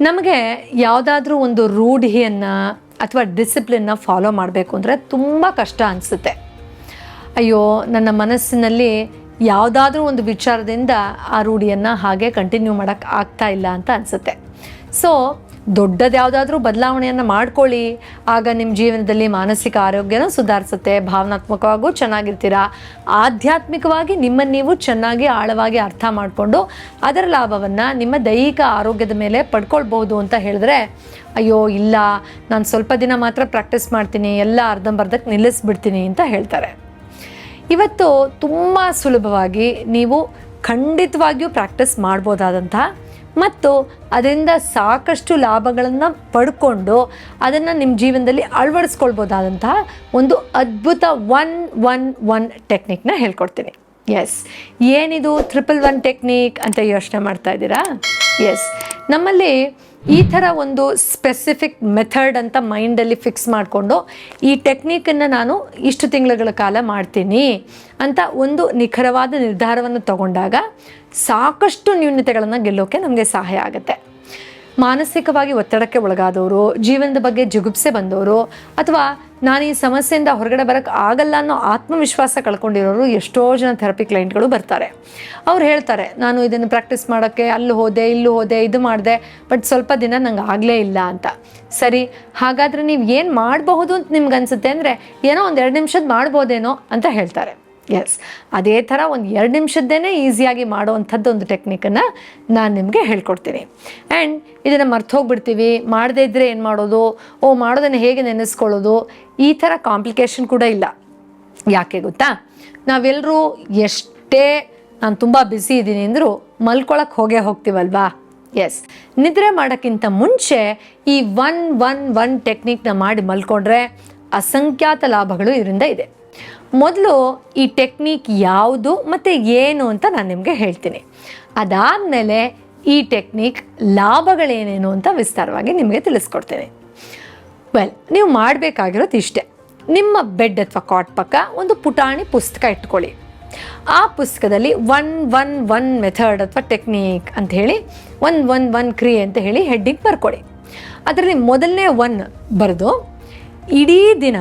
ನಮಗೆ ಯಾವುದಾದ್ರೂ ಒಂದು ರೂಢಿಯನ್ನು ಅಥವಾ ಡಿಸಿಪ್ಲಿನ್ನ ಫಾಲೋ ಮಾಡಬೇಕು ಅಂದರೆ ತುಂಬ ಕಷ್ಟ ಅನಿಸುತ್ತೆ. ಅಯ್ಯೋ, ನನ್ನ ಮನಸ್ಸಿನಲ್ಲಿ ಯಾವುದಾದ್ರೂ ಒಂದು ವಿಚಾರದಿಂದ ಆ ರೂಢಿಯನ್ನು ಹಾಗೆ ಕಂಟಿನ್ಯೂ ಮಾಡೋಕ್ಕೆ ಆಗ್ತಾ ಇಲ್ಲ ಅಂತ ಅನಿಸುತ್ತೆ. ಸೊ ದೊಡ್ಡದು ಯಾವುದಾದ್ರೂ ಬದಲಾವಣೆಯನ್ನು ಮಾಡ್ಕೊಳ್ಳಿ. ಆಗ ನಿಮ್ಮ ಜೀವನದಲ್ಲಿ ಮಾನಸಿಕ ಆರೋಗ್ಯನೂ ಸುಧಾರಿಸುತ್ತೆ, ಭಾವನಾತ್ಮಕವಾಗೂ ಚೆನ್ನಾಗಿರ್ತೀರಾ? ಆಧ್ಯಾತ್ಮಿಕವಾಗಿ ನಿಮ್ಮನ್ನು ನೀವು ಚೆನ್ನಾಗಿ, ಆಳವಾಗಿ ಅರ್ಥ ಮಾಡಿಕೊಂಡು ಅದರ ಲಾಭವನ್ನು ನಿಮ್ಮ ದೈಹಿಕ ಆರೋಗ್ಯದ ಮೇಲೆ ಪಡ್ಕೊಳ್ಬೋದು ಅಂತ ಹೇಳಿದ್ರೆ, ಅಯ್ಯೋ ಇಲ್ಲ, ನಾನು ಸ್ವಲ್ಪ ದಿನ ಮಾತ್ರ ಪ್ರಾಕ್ಟೀಸ್ ಮಾಡ್ತೀನಿ, ಎಲ್ಲ ಅರ್ಧಂಬರ್ಧಕ್ಕೆ ನಿಲ್ಲಿಸ್ಬಿಡ್ತೀನಿ ಅಂತ ಹೇಳ್ತಾರೆ. ಇವತ್ತು ತುಂಬ ಸುಲಭವಾಗಿ ನೀವು ಖಂಡಿತವಾಗಿಯೂ ಪ್ರಾಕ್ಟೀಸ್ ಮಾಡ್ಬೋದಾದಂತಹ ಮತ್ತು ಅದರಿಂದ ಸಾಕಷ್ಟು ಲಾಭಗಳನ್ನು ಪಡ್ಕೊಂಡು ಅದನ್ನು ನಿಮ್ಮ ಜೀವನದಲ್ಲಿ ಅಳವಡಿಸ್ಕೊಳ್ಬೋದಾದಂತಹ ಒಂದು ಅದ್ಭುತ ಒನ್ ಒನ್ ಒನ್ ಟೆಕ್ನಿಕ್ನ ಹೇಳ್ಕೊಡ್ತೀನಿ. ಎಸ್ ಏನಿದು ಟ್ರಿಪಲ್ ಒನ್ ಟೆಕ್ನಿಕ್ ಅಂತ ಯೋಚನೆ ಮಾಡ್ತಾ ಇದ್ದೀರಾ? ಎಸ್ ನಮ್ಮಲ್ಲಿ ಈ ಥರ ಒಂದು ಸ್ಪೆಸಿಫಿಕ್ ಮೆಥಡ್ ಅಂತ ಮೈಂಡಲ್ಲಿ ಫಿಕ್ಸ್ ಮಾಡಿಕೊಂಡು ಈ ಟೆಕ್ನಿಕನ್ನು ನಾನು ಇಷ್ಟು ತಿಂಗಳುಗಳ ಕಾಲ ಮಾಡ್ತೀನಿ ಅಂತ ಒಂದು ನಿಖರವಾದ ನಿರ್ಧಾರವನ್ನು ತಗೊಂಡಾಗ ಸಾಕಷ್ಟು ನ್ಯೂನತೆಗಳನ್ನು ಗೆಲ್ಲೋಕ್ಕೆ ನಮಗೆ ಸಹಾಯ ಆಗುತ್ತೆ. ಮಾನಸಿಕವಾಗಿ ಒತ್ತಡಕ್ಕೆ ಒಳಗಾದವರು, ಜೀವನದ ಬಗ್ಗೆ ಜುಗುಪ್ಸೆ ಬಂದವರು, ಅಥವಾ ನಾನು ಈ ಸಮಸ್ಯೆಯಿಂದ ಹೊರಗಡೆ ಬರೋಕ್ಕೆ ಆಗಲ್ಲ ಅನ್ನೋ ಆತ್ಮವಿಶ್ವಾಸ ಕಳ್ಕೊಂಡಿರೋರು ಎಷ್ಟೋ ಜನ ಥೆರಪಿ ಕ್ಲೈಂಟ್ಗಳು ಬರ್ತಾರೆ. ಅವ್ರು ಹೇಳ್ತಾರೆ, ನಾನು ಇದನ್ನು ಪ್ರಾಕ್ಟೀಸ್ ಮಾಡೋಕ್ಕೆ ಅಲ್ಲಿ ಹೋದೆ, ಇಲ್ಲೂ ಹೋದೆ, ಇದು ಮಾಡಿದೆ ಬಟ್ ಸ್ವಲ್ಪ ದಿನ ನಂಗೆ ಆಗಲೇ ಇಲ್ಲ ಅಂತ. ಸರಿ, ಹಾಗಾದರೆ ನೀವು ಏನು ಮಾಡಬಹುದು ಅಂತ ನಿಮ್ಗೆ ಅನಿಸುತ್ತೆ ಅಂದರೆ ಏನೋ ಒಂದು ಎರಡು ನಿಮಿಷದ ಮಾಡ್ಬೋದೇನೋ ಅಂತ ಹೇಳ್ತಾರೆ. ಎಸ್ ಅದೇ ಥರ ಒಂದು ಎರಡು ನಿಮಿಷದ್ದೇನೆ ಈಸಿಯಾಗಿ ಮಾಡುವಂಥದ್ದು ಒಂದು ಟೆಕ್ನಿಕನ್ನು ನಾನು ನಿಮಗೆ ಹೇಳ್ಕೊಡ್ತೀನಿ. ಆ್ಯಂಡ್ ಇದನ್ನು ಮರ್ತೋಗ್ಬಿಡ್ತೀವಿ ಮಾಡದೇ ಇದ್ದರೆ ಏನು ಮಾಡೋದು? ಓ, ಮಾಡೋದನ್ನು ಹೇಗೆ ನೆನೆಸ್ಕೊಳ್ಳೋದು? ಈ ಥರ ಕಾಂಪ್ಲಿಕೇಶನ್ ಕೂಡ ಇಲ್ಲ. ಯಾಕೆ ಗೊತ್ತಾ? ನಾವೆಲ್ಲರೂ ಎಷ್ಟೇ ನಾನು ತುಂಬ ಬ್ಯುಸಿ ಇದ್ದೀನಿ ಅಂದರೂ ಮಲ್ಕೊಳಕ್ಕೆ ಹೋಗೇ ಹೋಗ್ತೀವಲ್ವಾ? ಎಸ್ ನಿದ್ರೆ ಮಾಡೋಕ್ಕಿಂತ ಮುಂಚೆ ಈ ಒನ್ ಒನ್ ಒನ್ ಟೆಕ್ನಿಕ್ನ ಮಾಡಿ ಮಲ್ಕೊಂಡ್ರೆ ಅಸಂಖ್ಯಾತ ಲಾಭಗಳು ಇದರಿಂದ ಇದೆ. ಮೊದಲು ಈ ಟೆಕ್ನಿಕ್ ಯಾವುದು ಮತ್ತು ಏನು ಅಂತ ನಾನು ನಿಮಗೆ ಹೇಳ್ತೀನಿ. ಅದಾದಮೇಲೆ ಈ ಟೆಕ್ನಿಕ್ ಲಾಭಗಳೇನೇನು ಅಂತ ವಿಸ್ತಾರವಾಗಿ ನಿಮಗೆ ತಿಳಿಸ್ಕೊಡ್ತೇನೆ. ವೆಲ್ ನೀವು ಮಾಡಬೇಕಾಗಿರೋದು ಇಷ್ಟೇ. ನಿಮ್ಮ ಬೆಡ್ ಅಥವಾ ಕಾಟ್ ಪಕ್ಕ ಒಂದು ಪುಟಾಣಿ ಪುಸ್ತಕ ಇಟ್ಕೊಳ್ಳಿ. ಆ ಪುಸ್ತಕದಲ್ಲಿ ಒನ್ ಒನ್ ಒನ್ ಮೆಥಡ್ ಅಥವಾ ಟೆಕ್ನಿಕ್ ಅಂತ ಹೇಳಿ ಒನ್ ಒನ್ ಒನ್ ಕ್ರಿಯೆ ಅಂತ ಹೇಳಿ ಹೆಡ್ಡಿಂಗ್ ಬರ್ಕೊಳ್ಳಿ ಅದರಲ್ಲಿ ಮೊದಲನೇ ಒನ್ ಬರೆದು ಇಡೀ ದಿನ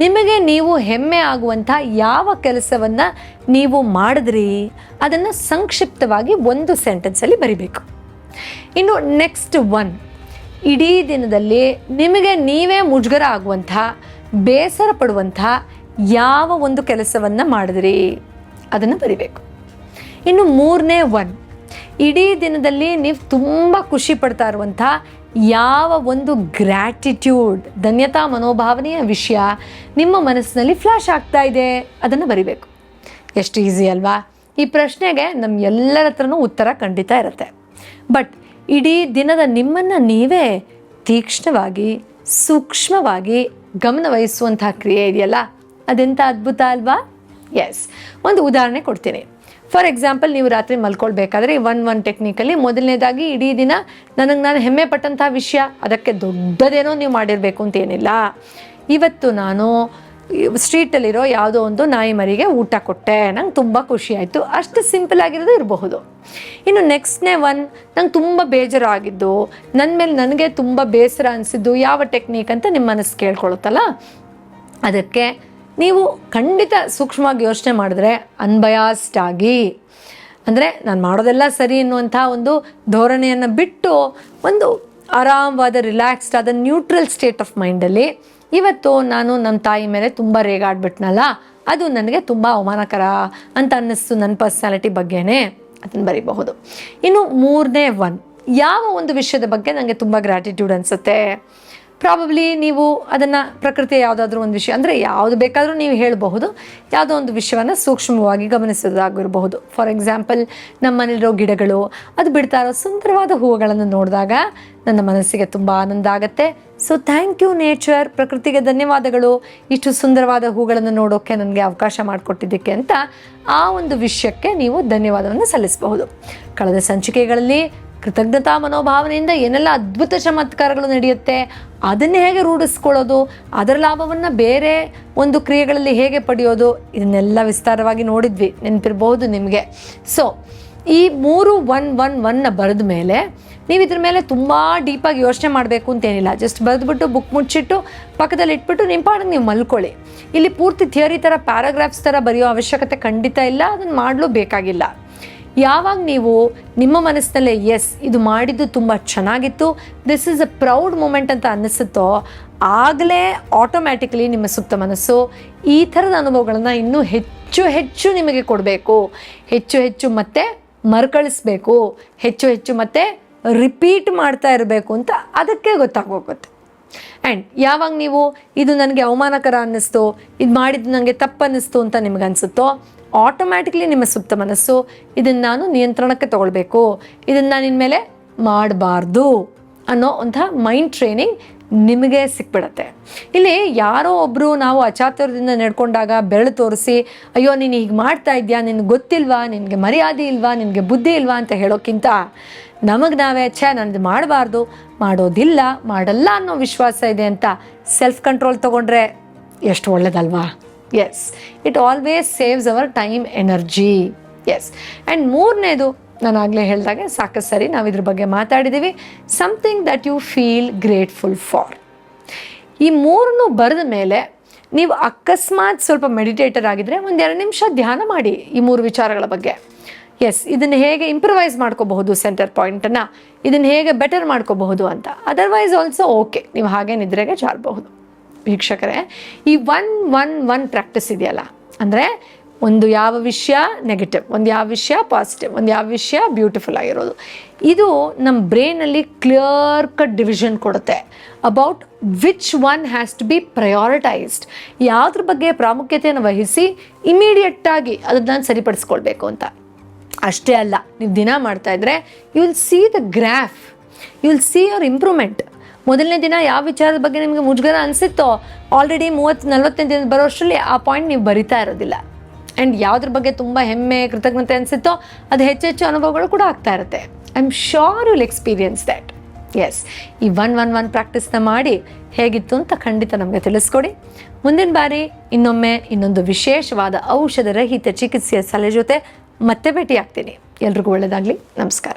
ನಿಮಗೆ ನೀವು ಹೆಮ್ಮೆ ಆಗುವಂಥ ಯಾವ ಕೆಲಸವನ್ನು ನೀವು ಮಾಡಿದ್ರಿ, ಅದನ್ನು ಸಂಕ್ಷಿಪ್ತವಾಗಿ ಒಂದು ಸೆಂಟೆನ್ಸಲ್ಲಿ ಬರಿಬೇಕು. ಇನ್ನು ನೆಕ್ಸ್ಟ್ ಒನ್ ಇಡೀ ದಿನದಲ್ಲಿ ನಿಮಗೆ ನೀವೇ ಮುಜುಗರ ಆಗುವಂಥ, ಬೇಸರ ಪಡುವಂಥ ಯಾವ ಒಂದು ಕೆಲಸವನ್ನು ಮಾಡಿದ್ರಿ, ಅದನ್ನು ಬರಿಬೇಕು. ಇನ್ನು ಮೂರನೇ ಒನ್ ಇಡೀ ದಿನದಲ್ಲಿ ನೀವು ತುಂಬ ಖುಷಿ ಪಡ್ತಾ ಇರುವಂಥ ಯಾವ ಒಂದು ಗ್ರ್ಯಾಟಿಟ್ಯೂಡ್ ಧನ್ಯತಾ ಮನೋಭಾವನೆಯ ವಿಷಯ ನಿಮ್ಮ ಮನಸ್ಸಿನಲ್ಲಿ ಫ್ಲ್ಯಾಶ್ ಆಗ್ತಾ ಇದೆ ಅದನ್ನು ಬರಿಬೇಕು. ಎಷ್ಟು ಈಸಿ ಅಲ್ವಾ? ಈ ಪ್ರಶ್ನೆಗೆ ನಮ್ಮ ಎಲ್ಲರ ಹತ್ರನೂ ಉತ್ತರ ಖಂಡಿತ ಇರುತ್ತೆ. ಬಟ್ ಇಡೀ ದಿನದ ನಿಮ್ಮನ್ನು ನೀವೇ ತೀಕ್ಷ್ಣವಾಗಿ, ಸೂಕ್ಷ್ಮವಾಗಿ ಗಮನವಹಿಸುವಂತಹ ಕ್ರಿಯೆ ಇದೆಯಲ್ಲ? ಅದೆಂಥ ಅದ್ಭುತ ಅಲ್ವಾ? ಎಸ್ ಒಂದು ಉದಾಹರಣೆ ಕೊಡ್ತೀನಿ. ಫಾರ್ ಎಕ್ಸಾಂಪಲ್ ನೀವು ರಾತ್ರಿ ಮಲ್ಕೊಳ್ಬೇಕಾದ್ರೆ ಒನ್ ಒನ್ ಟೆಕ್ನಿಕಲ್ಲಿ ಮೊದಲನೇದಾಗಿ ಇಡೀ ದಿನ ನನಗೆ ನಾನು ಹೆಮ್ಮೆ ಪಟ್ಟಂಥ ವಿಷಯ, ಅದಕ್ಕೆ ದೊಡ್ಡದೇನೋ ನೀವು ಮಾಡಿರಬೇಕು ಅಂತ ಏನಿಲ್ಲ. ಇವತ್ತು ನಾನು ಸ್ಟ್ರೀಟಲ್ಲಿರೋ ಯಾವುದೋ ಒಂದು ನಾಯಿ ಮರಿಗೆ ಊಟ ಕೊಟ್ಟೆ. ನಂಗೆ ತುಂಬ ಖುಷಿ ಆಯಿತು. ಅಷ್ಟು ಸಿಂಪಲ್ ಆಗಿರೋದು ಇರಬಹುದು. ಇನ್ನು ನೆಕ್ಸ್ಟ್ನೇ ಒನ್ ನಂಗೆ ತುಂಬ ಬೇಜಾರಾಗಿದ್ದು ನನ್ನ ಮೇಲೆ ನನಗೆ ತುಂಬ ಬೇಸರ ಅನಿಸಿದ್ದು ಯಾವ ಟೆಕ್ನಿಕ್ ಅಂತ ನಿಮ್ಮ ಮನಸ್ಸು ಕೇಳ್ಕೊಳುತ್ತಲ್ಲ? ಅದಕ್ಕೆ ನೀವು ಖಂಡಿತ ಸೂಕ್ಷ್ಮವಾಗಿ ಯೋಚನೆ ಮಾಡಿದ್ರೆ ಅನ್ಬಯಾಸ್ಡ್ ಆಗಿ ಅಂದರೆ ನಾನು ಮಾಡೋದೆಲ್ಲ ಸರಿ ಎನ್ನುವಂಥ ಒಂದು ಧೋರಣೆಯನ್ನು ಬಿಟ್ಟು ಒಂದು ಆರಾಮವಾದ, ರಿಲ್ಯಾಕ್ಸ್ಡ್ ಆದ, ನ್ಯೂಟ್ರಲ್ ಸ್ಟೇಟ್ ಆಫ್ ಮೈಂಡಲ್ಲಿ ಇವತ್ತು ನಾನು ನಮ್ಮ ತಾಯಿ ಮೇಲೆ ತುಂಬ ರೇಗಾಡ್ಬಿಟ್ನಲ್ಲ, ಅದು ನನಗೆ ತುಂಬ ಅವಮಾನಕರ ಅಂತ ಅನ್ನಿಸ್ತು ನನ್ನ ಪರ್ಸ್ನಾಲಿಟಿ ಬಗ್ಗೆನೇ. ಅದನ್ನು ಬರೀಬಹುದು. ಇನ್ನು ಮೂರನೇ ಒನ್, ಯಾವ ಒಂದು ವಿಷಯದ ಬಗ್ಗೆ ನನಗೆ ತುಂಬ ಗ್ರ್ಯಾಟಿಟ್ಯೂಡ್ ಅನಿಸುತ್ತೆ? ಪ್ರಾಬಬ್ಲಿ ನೀವು ಅದನ್ನು ಪ್ರಕೃತಿಯ ಯಾವುದಾದ್ರೂ ಒಂದು ವಿಷಯ, ಅಂದರೆ ಯಾವುದು ಬೇಕಾದರೂ ನೀವು ಹೇಳಬಹುದು. ಯಾವುದೋ ಒಂದು ವಿಷಯವನ್ನು ಸೂಕ್ಷ್ಮವಾಗಿ ಗಮನಿಸೋದಾಗಿರಬಹುದು. ಫಾರ್ ಎಕ್ಸಾಂಪಲ್ ನಮ್ಮ ಗಿಡಗಳು, ಅದು ಬಿಡ್ತಾ ಇರೋ ಸುಂದರವಾದ ಹೂವುಗಳನ್ನು ನೋಡಿದಾಗ ನನ್ನ ಮನಸ್ಸಿಗೆ ತುಂಬ ಆನಂದ ಆಗುತ್ತೆ. ಸೊ ಥ್ಯಾಂಕ್ ಯು ನೇಚರ್ ಪ್ರಕೃತಿಗೆ ಧನ್ಯವಾದಗಳು. ಇಷ್ಟು ಸುಂದರವಾದ ಹೂಗಳನ್ನು ನೋಡೋಕ್ಕೆ ನನಗೆ ಅವಕಾಶ ಮಾಡಿಕೊಟ್ಟಿದ್ದಕ್ಕೆ ಅಂತ ಆ ಒಂದು ವಿಷಯಕ್ಕೆ ನೀವು ಧನ್ಯವಾದವನ್ನು ಸಲ್ಲಿಸಬಹುದು. ಕಳೆದ ಸಂಚಿಕೆಗಳಲ್ಲಿ ಕೃತಜ್ಞತಾ ಮನೋಭಾವನೆಯಿಂದ ಏನೆಲ್ಲ ಅದ್ಭುತ ಚಮತ್ಕಾರಗಳು ನಡೆಯುತ್ತೆ, ಅದನ್ನೇ ಹೇಗೆ ರೂಢಿಸ್ಕೊಳ್ಳೋದು, ಅದರ ಲಾಭವನ್ನು ಬೇರೆ ಒಂದು ಕ್ರಿಯೆಗಳಲ್ಲಿ ಹೇಗೆ ಪಡೆಯೋದು, ಇದನ್ನೆಲ್ಲ ವಿಸ್ತಾರವಾಗಿ ನೋಡಿದ್ವಿ ನೆನಪಿರ್ಬೋದು ನಿಮಗೆ. ಸೊ ಈ ಮೂರು ಒನ್ ಒನ್ ಒನ್ನ ಬರೆದ ಮೇಲೆ ನೀವು ಇದ್ರ ಮೇಲೆ ತುಂಬ ಡೀಪಾಗಿ ಯೋಚನೆ ಮಾಡಬೇಕು ಅಂತೇನಿಲ್ಲ ಜಸ್ಟ್ ಬರೆದ್ಬಿಟ್ಟು ಬುಕ್ ಮುಚ್ಚಿಟ್ಟು ಪಕ್ಕದಲ್ಲಿ ಇಟ್ಬಿಟ್ಟು ನಿಮ್ಮ ಪಾಡಿಗೆ ನೀವು ಮಲ್ಕೊಳ್ಳಿ. ಇಲ್ಲಿ ಪೂರ್ತಿ ಥಿಯರಿ ಥರ ಪ್ಯಾರಾಗ್ರಾಫ್ಸ್ ಥರ ಬರೆಯೋ ಅವಶ್ಯಕತೆ ಖಂಡಿತ ಇಲ್ಲ ಅದನ್ನು ಮಾಡಲೂ ಬೇಕಾಗಿಲ್ಲ. ಯಾವಾಗ ನೀವು ನಿಮ್ಮ ಮನಸ್ಸಿನಲ್ಲೇ ಎಸ್ ಇದು ಮಾಡಿದ್ದು ತುಂಬ ಚೆನ್ನಾಗಿತ್ತು this is a proud moment ಅಂತ ಅನ್ನಿಸುತ್ತೋ, ಆಗಲೇ ಆಟೋಮ್ಯಾಟಿಕಲಿ ನಿಮ್ಮ ಸುಪ್ತ ಮನಸ್ಸು ಈ ಥರದ ಅನುಭವಗಳನ್ನು ಇನ್ನೂ ಹೆಚ್ಚು ಹೆಚ್ಚು ನಿಮಗೆ ಕೊಡಬೇಕು. ಹೆಚ್ಚು ಹೆಚ್ಚು ಮತ್ತೆ ಮರುಕಳಿಸ್ಬೇಕು. ಹೆಚ್ಚು ಹೆಚ್ಚು ಮತ್ತೆ ರಿಪೀಟ್ ಮಾಡ್ತಾ ಇರಬೇಕು ಅಂತ ಅದಕ್ಕೆ ಗೊತ್ತಾಗೋಗುತ್ತೆ. ಆ್ಯಂಡ್ ಯಾವಾಗ ನೀವು, ಇದು ನನಗೆ ಅವಮಾನಕರ ಅನ್ನಿಸ್ತು, ಇದು ಮಾಡಿದ್ದು ನನಗೆ ತಪ್ಪು ಅನ್ನಿಸ್ತು ಅಂತ ನಿಮ್ಗೆ ಅನಿಸುತ್ತೋ ಆಟೋಮ್ಯಾಟಿಕ್ಲಿ ನಿಮ್ಮ ಸುಪ್ತ ಮನಸ್ಸು, ಇದನ್ನು ನಾನು ನಿಯಂತ್ರಣಕ್ಕೆ ತಗೊಳ್ಬೇಕು. ಇದನ್ನು ನಾನು ಇನ್ಮೇಲೆ ಮಾಡಬಾರ್ದು ಅನ್ನೋ ಅಂತಹ ಮೈಂಡ್ ಟ್ರೈನಿಂಗ್ ನಿಮಗೆ ಸಿಕ್ಬಿಡತ್ತೆ. ಇಲ್ಲಿ ಯಾರೋ ಒಬ್ಬರು ನಾವು ಅಚಾತುರ್ಯದಿಂದ ನಡ್ಕೊಂಡಾಗ ಬೆರಳು ತೋರಿಸಿ, ಅಯ್ಯೋ, ನೀನು ಹೀಗೆ ಮಾಡ್ತಾ ಇದೆಯಾ? ನಿನಗೆ ಗೊತ್ತಿಲ್ವಾ? ನಿನಗೆ ಮರ್ಯಾದೆ ಇಲ್ವಾ? ನಿನಗೆ ಬುದ್ಧಿ ಇಲ್ವಾ? ಅಂತ ಹೇಳೋಕ್ಕಿಂತ, ನಮಗೆ ನಾವೇ, ಛೇ ನನಗೆ ಮಾಡಬಾರ್ದು, ಮಾಡೋದಿಲ್ಲ, ಮಾಡಲ್ಲ ಅನ್ನೋ ವಿಶ್ವಾಸ ಇದೆ ಅಂತ ಸೆಲ್ಫ್ ಕಂಟ್ರೋಲ್ ತೊಗೊಂಡ್ರೆ ಎಷ್ಟು ಒಳ್ಳೇದಲ್ವಾ? Yes it always saves our time energy yes and ಮೂರನೇದು ನಾನು ಆಗಲೇ ಹೇಳಿದಾಗೆ ಸಾಕಷ್ಟು ಸರಿ ನಾವು ಇದ್ರ ಬಗ್ಗೆ ಮಾತಾಡಿದ್ದೀವಿ something that you feel grateful for ಈ ಮೂರನ್ನು ಬರೆದ ಮೇಲೆ ನೀವು ಅಕಸ್ಮಾತ್ ಸ್ವಲ್ಪ ಮೆಡಿಟೇಟರ್ ಆಗಿದ್ರೆ ಒಂದು ಎರಡು ನಿಮಿಷ ಧ್ಯಾನ ಮಾಡಿ ಈ ಮೂರು ವಿಚಾರಗಳ ಬಗ್ಗೆ. ಎಸ್ ಇದನ್ನು ಹೇಗೆ ಇಂಪ್ರವೈಸ್ ಮಾಡ್ಕೋಬಹುದು ಸೆಂಟರ್ ಪಾಯಿಂಟನ್ನು ಇದನ್ನು ಹೇಗೆ ಬೆಟರ್ ಮಾಡ್ಕೋಬಹುದು ಅಂತ? ಅದರ್ವೈಸ್ ಆಲ್ಸೋ ಓಕೆ ನೀವು ಹಾಗೆ ನಿದ್ರೆಗೆ ಜಾರಬಹುದು. ವೀಕ್ಷಕರೇ, ಈ ಒನ್ ಒನ್ ಒನ್ ಪ್ರಾಕ್ಟೀಸ್ ಇದೆಯಲ್ಲ? ಅಂದರೆ ಒಂದು ಯಾವ ವಿಷಯ ನೆಗೆಟಿವ್ ಒಂದು ಯಾವ ವಿಷಯ ಪಾಸಿಟಿವ್ ಒಂದು ಯಾವ ವಿಷಯ ಬ್ಯೂಟಿಫುಲ್ ಆಗಿರೋದು. ಇದು ನಮ್ಮ ಬ್ರೈನಲ್ಲಿ ಕ್ಲಿಯರ್ ಕಟ್ ಡಿವಿಷನ್ ಕೊಡುತ್ತೆ. About which one has to be prioritized ಯಾವುದ್ರ ಬಗ್ಗೆ ಪ್ರಾಮುಖ್ಯತೆಯನ್ನು ವಹಿಸಿ ಇಮಿಡಿಯೇಟಾಗಿ ಅದನ್ನು ನಾನು ಸರಿಪಡಿಸ್ಕೊಳ್ಬೇಕು ಅಂತ. ಅಷ್ಟೇ ಅಲ್ಲ, ನೀವು ದಿನ ಮಾಡ್ತಾ ಇದ್ರೆ you will see the graph you will see your improvement ಮೊದಲನೇ ದಿನ ಯಾವ ವಿಚಾರದ ಬಗ್ಗೆ ನಿಮಗೆ ಮುಜುಗರ ಅನಿಸುತ್ತೋ ಆಲ್ರೆಡಿ ಮೂವತ್ತು ನಲ್ವತ್ತನೇ ದಿನ ಬರೋಷ್ಟರಲ್ಲಿ ಆ ಪಾಯಿಂಟ್ ನೀವು ಬರಿತಾ ಇರೋದಿಲ್ಲ. ಆ್ಯಂಡ್ ಯಾವುದ್ರ ಬಗ್ಗೆ ತುಂಬ ಹೆಮ್ಮೆ, ಕೃತಜ್ಞತೆ ಅನಿಸುತ್ತೋ, ಅದು ಹೆಚ್ಚೆಚ್ಚು ಅನುಭವಗಳು ಕೂಡ ಆಗ್ತಾ ಇರುತ್ತೆ. I am sure will experience that as ಈ ಒನ್ ಒನ್ ಒನ್ ಪ್ರಾಕ್ಟೀಸ್ನ ಮಾಡಿ ಹೇಗಿತ್ತು ಅಂತ ಖಂಡಿತ ನಮಗೆ ತಿಳಿಸ್ಕೊಡಿ. ಮುಂದಿನ ಬಾರಿ ಇನ್ನೊಮ್ಮೆ ಇನ್ನೊಂದು ವಿಶೇಷವಾದ ಔಷಧ ರಹಿತ ಚಿಕಿತ್ಸೆಯ ಸಲಹೆ ಜೊತೆ ಮತ್ತೆ ಭೇಟಿಯಾಗ್ತೀನಿ. ಎಲ್ರಿಗೂ ಒಳ್ಳೆಯದಾಗಲಿ ನಮಸ್ಕಾರ.